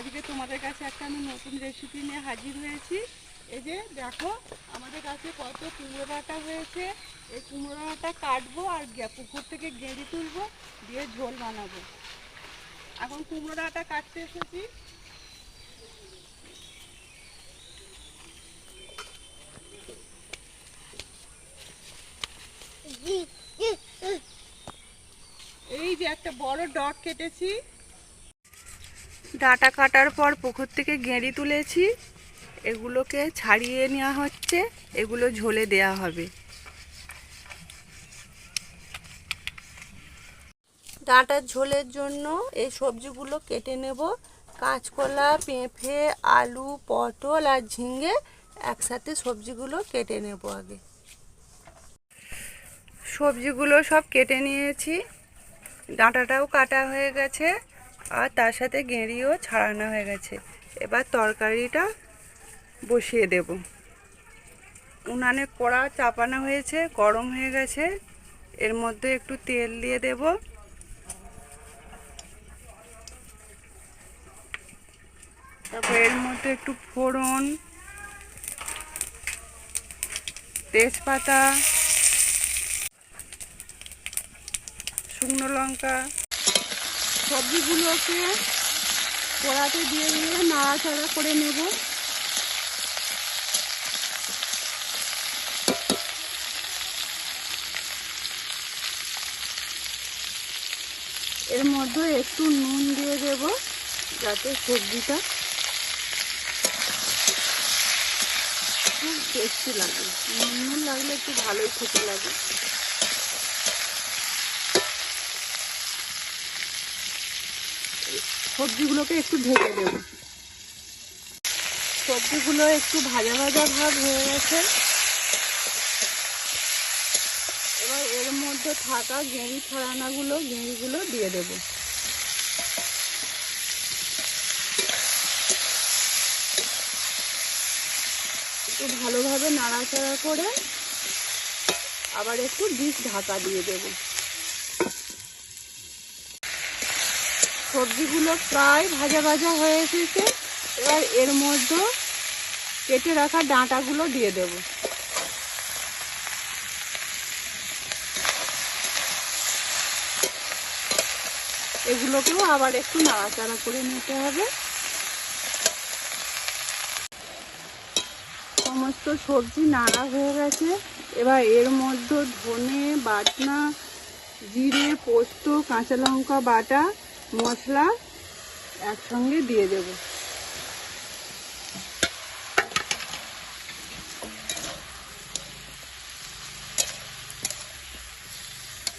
আজকে তোমাদের কাছে একটা আমি নতুন রেসিপি নিয়ে হাজির হয়েছি। এই যে দেখো, আমাদের কাছে কত কুমড়ো ডাঁটা হয়েছে। এই কুমড়ো ডাঁটা কাটবো আর পুকুর থেকে গেঁড়ি তুলবো, দিয়ে ঝোল বানাবো। এখন কুমড়ো ডাঁটা কাটতে এসেছি। এই যে একটা বড় ডগ কেটেছি। ডাটা কাটার পর পুকুর থেকে গেঁড়ি তুলেছি। এগুলোকে ছাড়িয়ে নেওয়া হচ্ছে। এগুলো ঝোলে দেয়া হবে। ডাঁটার ঝোলের জন্য এই সবজিগুলো কেটে নেব। কাঁচকলা, পেঁপে, আলু, পটল আর ঝিঙে একসাথে সবজিগুলো কেটে নেব আগে। সবজিগুলো সব কেটে নিয়েছি। ডাঁটাটাও কাটা হয়ে গেছে। আর তার সাথে গেঁড়িও ছাড়ানো হয়ে গেছে। এবার তরকারিটা বসিয়ে দেব। উনানে কড়া চাপানো হয়েছে, গরম হয়ে গেছে। এর মধ্যে একটু তেল দিয়ে দেব। তারপর এর মধ্যে একটু ফোড়ন, তেজপাতা, শুকনো লঙ্কা সবজিগুলোকে কড়াতে দিয়ে দিয়ে নাড়াচাড়া করে নেব। এর মধ্যে একটু নুন দিয়ে দেব, যাতে সবজিটা খুব টেস্টি লাগে। নুন নুন লাগলে একটু ভালোই খেতে লাগে। সবজিগুলোকে একটু ঢেকে দেব। সবজিগুলো একটু ভাজা ভাজা ভাব হয়ে গেছে। এবার এর মধ্যে থাকা গেঁড়ি ছড়ানাগুলো গেঁড়িগুলো দিয়ে দেব। একটু ভালোভাবে নাড়াচাড়া করে আবার একটু ডিশ ঢাকা দিয়ে দেবো। সবজিগুলো প্রায় ভাজা ভাজা হয়ে এসেছে। এবার এর মধ্যে কেটে রাখা ডাঁটাগুলো দিয়ে দেব। এগুলোকেও আবার একটু নাড়াচাড়া করে নিতে হবে। সমস্ত সবজি নাড়া হয়ে গেছে। এবার এর মধ্যে ধনে, বাটনা, জিরে, পোস্ত, কাঁচা লঙ্কা বাটা মশলা একসঙ্গে দিয়ে দেব।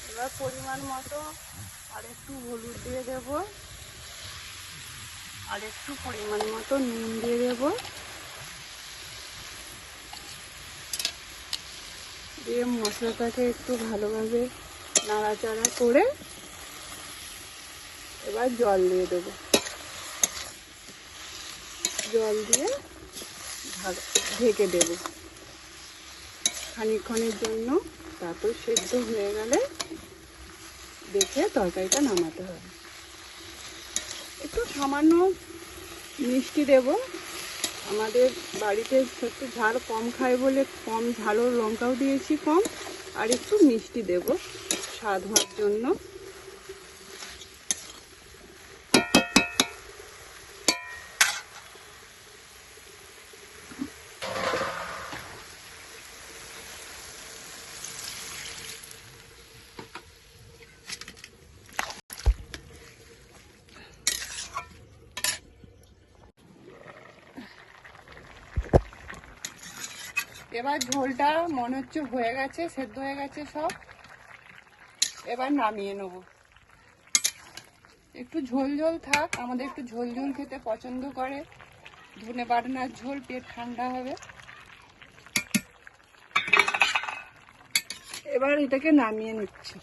এবার পরিমাণ মতো আর একটু হলুদ দিয়ে দেব। আর একটু পরিমাণ মতো নুন দিয়ে দেব। দিয়ে মশলাটাকে একটু ভালোভাবে নাড়াচাড়া করে এবার জল দিয়ে দেব। জল দিয়ে ঢাক- দেব। খানিকক্ষণের জন্য তারপর সেদ্ধ হয়ে গেলে দেখে তরকারিটা নামাতে হবে। একটু সামান্য মিষ্টি দেব। আমাদের বাড়িতে একটু ঝাল কম খায় বলে কম ঝালও লঙ্কাও দিয়েছি কম, আর একটু মিষ্টি দেব স্বাদ হওয়ার জন্য। এবার ঝোলটা মনে হচ্ছে হয়ে গেছে, সেদ্ধ হয়ে গেছে সব। এবার নামিয়ে নেব। একটু ঝোল ঝোল থাক, আমাদের একটু ঝোল ঝোল খেতে পছন্দ করে। ধনে বাটনার ঝোল পেট ঠান্ডা হবে। এবার এটাকে নামিয়ে নিচ্ছি।